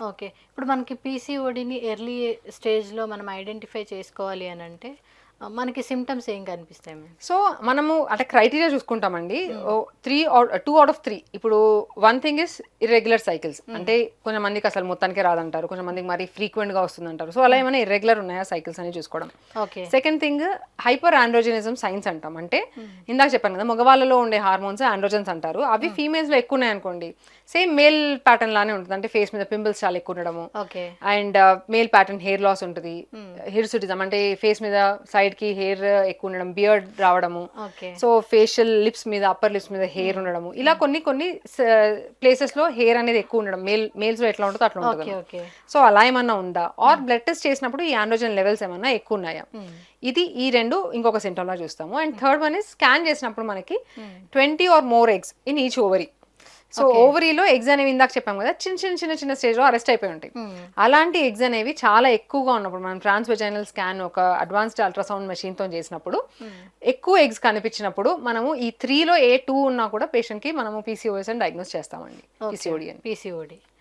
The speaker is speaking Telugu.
ఓకే. ఇప్పుడు మనకి పీసీఓడిని ఎర్లీ స్టేజ్లో మనం ఐడెంటిఫై చేసుకోవాలి అని అంటే మనకి సిమ్టమ్స్ ఏం కనిపిస్తాయి సో మనము అంటే criteria చూసుకుంటామండి. Three two out of three ఇప్పుడు one thing is irregular cycles అంటే కొంతమందికి అసలు మొత్తానికి రాదంటారు. కొంతమందికి మరి ఫ్రీక్వెంట్గా వస్తుందంటారు. సో అలా ఏమైనా ఇర్రెగ్యులర్ ఉన్నాయా సైకిల్స్ అని చూసుకోవడం. Okay second thing hyperandrogenism signs అంటాం అంటే ఇందాక చెప్పాను కదా మగవాళ్ళలో ఉండే హార్మోన్స్ ఆండ్రోజన్స్ అంటారు. అవి ఫీమేల్స్లో ఎక్కువ ఉన్నాయి అనుకోండి. సేమ్ మేల్ ప్యాటర్న్ లానే ఉంటుంది. అంటే ఫేస్ మీద పింపుల్స్ చాలా ఎక్కువ ఉండడము. Okay and male pattern hair loss ఉంటుంది. హిర్సుటిజం అంటే ఫేస్ మీద సైడ్ కి హెయిర్ ఎక్కువ ఉండడం బియర్డ్ రావడము. సో ఫేషియల్ లిప్స్ మీద అప్పర్ లిప్స్ మీద హెయిర్ ఉండడము. ఇలా కొన్ని కొన్ని ప్లేసెస్లో హెయిర్ అనేది ఎక్కువ ఉండడం. మేల్ మేల్స్లో ఎట్లా ఉంటుందో అట్లా ఉంటుంది సో అలా ఏమన్నా ఉందా? ఆర్ బ్లడ్ టెస్ట్ చేసినప్పుడు ఈ ఆండ్రోజన్ లెవెల్స్ ఏమన్నా ఎక్కువ ఉన్నాయా? ఇది ఈ రెండు ఇంకొక సింటమ్ లా చూస్తాము. And third one is scan చేసినప్పుడు మనకి twenty or more eggs in each ovary so ఓవరీలో eggs అనేవి ఇందాక చెప్పాం కదా చిన్న చిన్న చిన్న చిన్న స్టేజ్లో అరెస్ట్ అయిపోయి ఉంటాయి. అలాంటి ఎగ్స్ అనేవి చాలా ఎక్కువగా ఉన్నప్పుడు మనం ట్రాన్స్ వెజైనల్ స్కాన్ ఒక అడ్వాన్స్డ్ అల్ట్రాసౌండ్ మెషిన్తో చేసినప్పుడు ఎక్కువ ఎగ్స్ కనిపించినప్పుడు మనము ఈ త్రీలో ఏ టూ ఉన్నా కూడా పేషెంట్కి మనము పీసీఓఎస్ అని డయాగ్నోస్ చేస్తామండి పీసీఓడి అని. పీసీఓడి